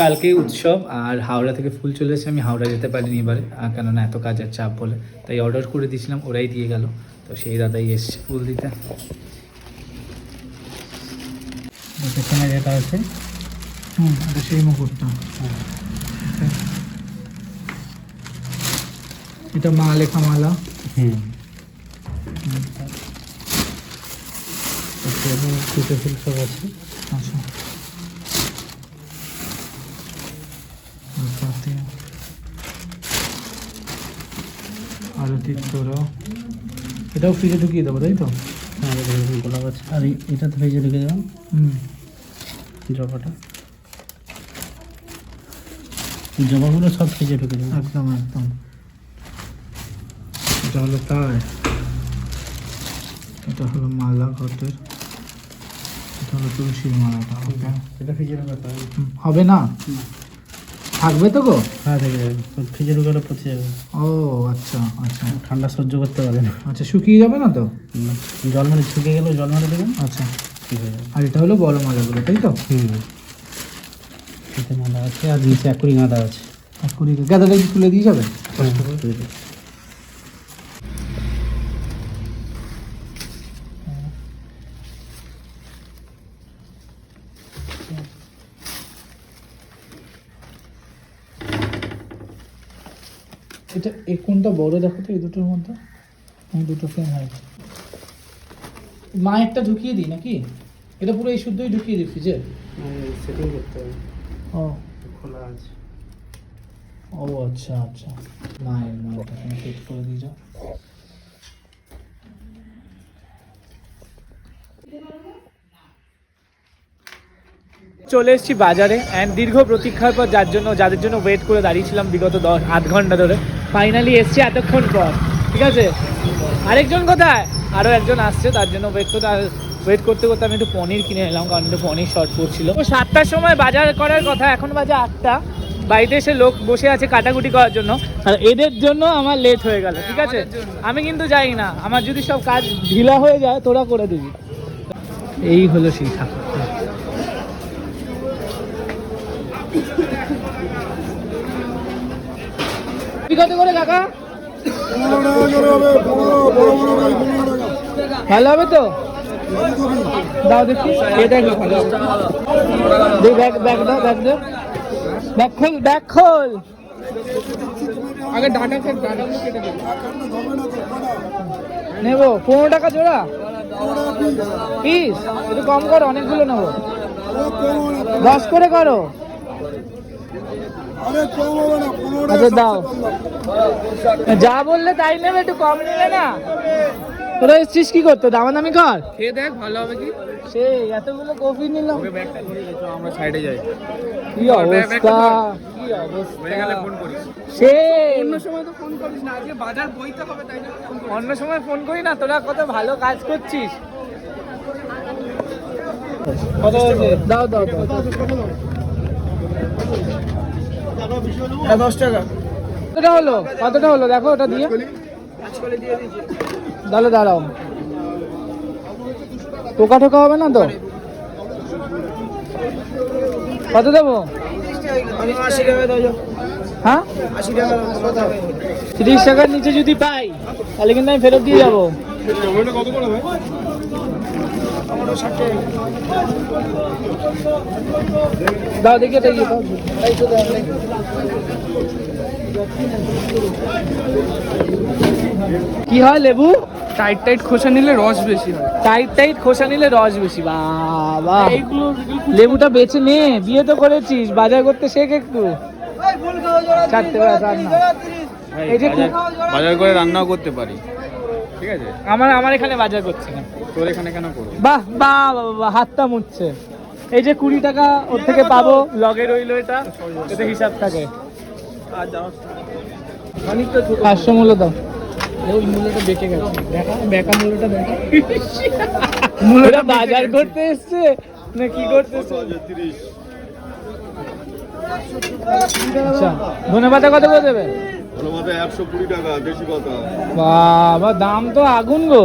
কালকে উৎসব আর হাওড়া থেকে ফুল চলে এসেছে। আমি হাওড়া যেতে পারিনি এবারে কেননা এত কাজের চাপ বলে। তাই অর্ডার করে দিয়েছিলাম ওরাই দিয়ে গেল। তো সেই দাদাই এসছে ফুল দিতে। এখানে যেটা আছে হুম এটা সেই মুকুটটা এটা মা লেখা মালা হুম। ফুটে ফুল সব আছে। আচ্ছা তারপরে আরতির তোরা। এটাও ফ্রিজে ঢুকিয়ে দেবো তাই তো? হ্যাঁ গোলাপ আছে আর এটা তো ভেজে ঢুকে দেবেন হুম। জবাটা জবাগুলো সব ভেজে ঢুকে দেবেন একদম একদম। এটা হলো তার। এটা হলো মালা ঘটের। এটা হলো তুলসীর মালাটা এটা ভেজে ঢুকাতে হবে। না। থাকবে তো গো? হ্যাঁ থেকে যাবে ফ্রিজে ঢুকালে পচে যাবে। ও আচ্ছা আচ্ছা। ঠান্ডা সহ্য করতে পারে না। আচ্ছা শুকিয়ে যাবে না তো? জল মানে শুকিয়ে গেলেও জল মারে দেবেন। আচ্ছা। ঠিক আছে আর এটা হলো বড় মালাগুলো তাই তো? হুম। এতে মালা আছে আর নিচে একুড়ি গাঁদা আছে। এক কুড়ি গাদাটা কি তুলে দিয়ে যাবে? কষ্ট করে এটা এই কোনটা বড় দেখো তো এই দুটোর মধ্যে? আমি দুটো ফ্রেম হয় মায়েরটা ঢুকিয়ে দিই নাকি? এটা পুরো এই শুদ্ধই ঢুকিয়ে দিই ফ্রিজে সেটিং করতে হবে। ও। খোলা আছে। ও আচ্ছা আচ্ছা। মায়ের মায়েরটা তুমি ফিট করে দিয়ে যাও। চলে এসেছি বাজারে অ্যান্ড দীর্ঘ প্রতীক্ষার পর যার জন্য যাদের জন্য ওয়েট করে দাঁড়িয়েছিলাম বিগত দশ আধ ঘণ্টা ধরে। ফাইনালি এসছি এতক্ষণ পর ঠিক আছে? আরেকজন কোথায়? আরও একজন আসছে তার জন্য ওয়েট করতে ওয়েট করতে করতে আমি একটু পনির কিনে এলাম কারণ একটু পনির শর্ট পড়ছিল ও সাতটার সময় বাজার করার কথা এখন বাজে আটটা। বাড়িতে এসে লোক বসে আছে কাটাকুটি করার জন্য। আর এদের জন্য আমার লেট হয়ে গেল ঠিক আছে? আমি কিন্তু যাই না। আমার যদি সব কাজ ঢিলা হয়ে যায় তোরা করে দিবি। এই হলো সেই করে কাকা? ভালো হবে তো? দাও দেখি। ভালো ব্যাগ দাও খোল নেব। পনেরো টাকা জোড়া? পিস একটু কম করো, অনেকগুলো নেব। দশ করে করো। আচ্ছা দাও। যা বললে তাই নেবে একটু কম নেবে না। তোরা এসছিস কি করতে? দামাদামি কর। খেয়ে দেখ ভালো হবে কি? সেই এতগুলো কফি নিলাম। ব্যাগটা ধরে গেছো আমরা সাইডে যাই। কি অবস্থা? কি অবস্থা? ফোন করিস। সে সময় তো ফোন করিস না আজকে বাজার বইতে হবে তাই না ফোন অন্য সময় ফোন করি না তোরা কত ভালো কাজ করছিস। হয়েছে? দাও দাও? দাও দশ টাকা। কতটা হলো? কতটা হলো? দেখো ওটা দিয়ে। দাঁড়াও দাঁড়াও। টোকা টোকা হবে না তো? কত দেবো? হ্যাঁ? তিরিশ টাকার নিচে যদি পাই, তাহলে কিন্তু আমি ফেরত দিয়ে যাব। দাও দেখি কি হয় লেবু? টাইট টাইট খোসা নিলে রস বেশি হয়। টাইট টাইট খোসা নিলে রস বেশি। বাবা। লেবুটা বেছে নে বিয়ে তো করেছিস বাজার করতে শেখ একটু। চারটে এই যে বাজার করে রান্নাও করতে পারি। ঠিক আছে? আমার আমার এখানে বাজার করছে না। তোর এখানে কেন করব? বাহ বাহ বাহ, হাতটা মুছছে। এই যে কুড়ি টাকা ওর থেকে পাবো লগে রইল এটা এতে হিসাব থাকে। পাঁচশো মূল্য দাও। ওই মূল্যটা বেঁকে গেছে। দেখা বেকা মূল্যটা দেখা। মূল্যটা বাজার করতে এসছে? না কি করতে আচ্ছা ধনে পাতা কত করে দেবে? বাবা দাম তো আগুন গো।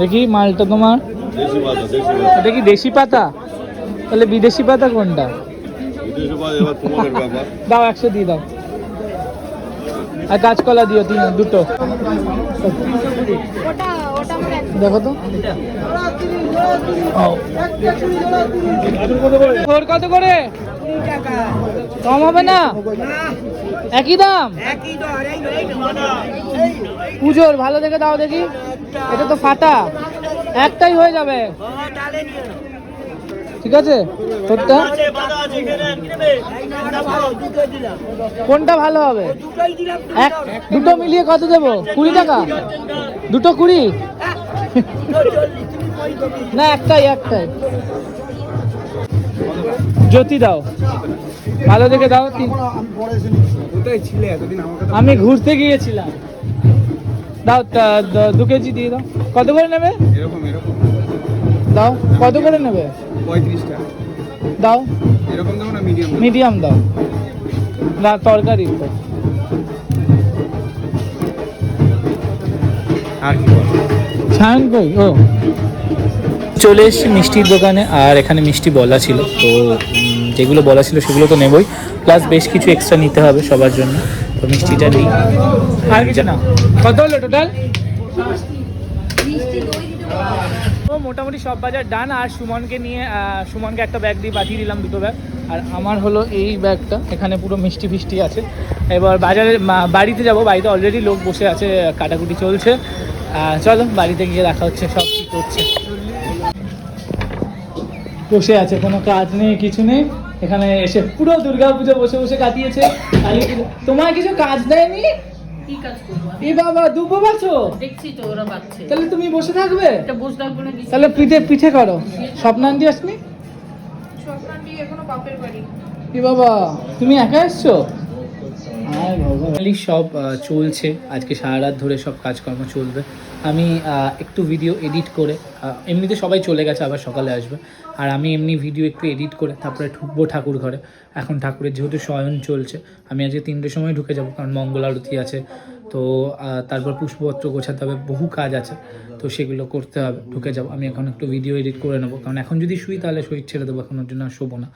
দেখি। মালটা তোমার। দেশি পাতা দেশি পাতা। এটা কি দেশি পাতা? তাহলে বিদেশি পাতা কোনটা? দাও একশো দিয়ে দাও। আর কাঁচকলা দিও তিন দুটো। দেখো তো। তোর কত করে? কম হবে না? একই দাম? পুজোর ভালো দেখে দাও দেখি। এটা তো ফাটা। একটাই হয়ে যাবে। ঠিক আছে? তোরটা? কোনটা ভালো হবে? এক দুটো মিলিয়ে কত দেবো? কুড়ি টাকা? দুটো কুড়ি? না একটাই একটাই। জ্যোতি দাও। ভালো দেখে দাও আমি ঘুরতে গিয়েছিলাম। দাও দু কেজি দিয়ে দাও। কত করে নেবে? দাও কত করে নেবে? দাও। মিডিয়াম দাও। না তরকারি। আর কি সায়ন কই ও। চলে এসেছি মিষ্টির দোকানে, আর এখানে মিষ্টি বলা ছিল। তো যেগুলো বলা ছিল সেগুলো তো নেবই। প্লাস বেশ কিছু এক্সট্রা নিতে হবে সবার জন্য। তো মিষ্টিটা নিই। আর কিছু না। কত হলো টোটাল তো মোটামুটি সব বাজার ডান আর সুমনকে নিয়ে সুমনকে একটা ব্যাগ দিয়ে পাঠিয়ে দিলাম দুটো ব্যাগ আর আমার হলো এই ব্যাগটা এখানে পুরো মিষ্টি ফিষ্টি আছে। এবার বাজারে বাড়িতে যাব। বাড়িতে অলরেডি লোক বসে আছে, কাটাকুটি চলছে। চলো বাড়িতে গিয়ে দেখা হচ্ছে, সব কী করছে। বসে আছে কোনো কাজ নেই কিছু নেই। এখানে এসে পুরো দুর্গাপুজো বসে বসে কাটিয়েছে। কালী পুজো তোমার কিছু কাজ দেয়নি? কি কাজ করব এ বাবা দুপো বাছো দেখছি তো ওরা বাচ্চে তাহলে তুমি বসে থাকবে? এটা বসে থাকব না তাহলে পিঠে পিঠে করো। স্বপ্নান্তি আসনি? এখনও বাপের বাড়ি। কি বাবা তুমি একা এসছো? আয় ভগবান। সব চলছে। আজকে সারা রাত ধরে সব কাজকর্ম চলবে। আমি একটু ভিডিও এডিট করে এমনিতে সবাই চলে গেছে, আবার সকালে আসবে। আর আমি এমনি ভিডিও একটু এডিট করে তারপরে ঢুকবো ঠাকুর ঘরে। এখন ঠাকুরের যেহেতু শয়ন চলছে, আমি আজকে তিনটের সময় ঢুকে যাব, কারণ মঙ্গল আরতি আছে। তো তারপর পুষ্পপত্র গোছাতে হবে, বহু কাজ আছে। তো সেগুলো করতে হবে, ঢুকে যাব। আমি এখন একটু ভিডিও এডিট করে নেব, কারণ এখন যদি শুই তাহলে শরীর ছেড়ে দেবো, এখন ওর জন্য আর শোবো না।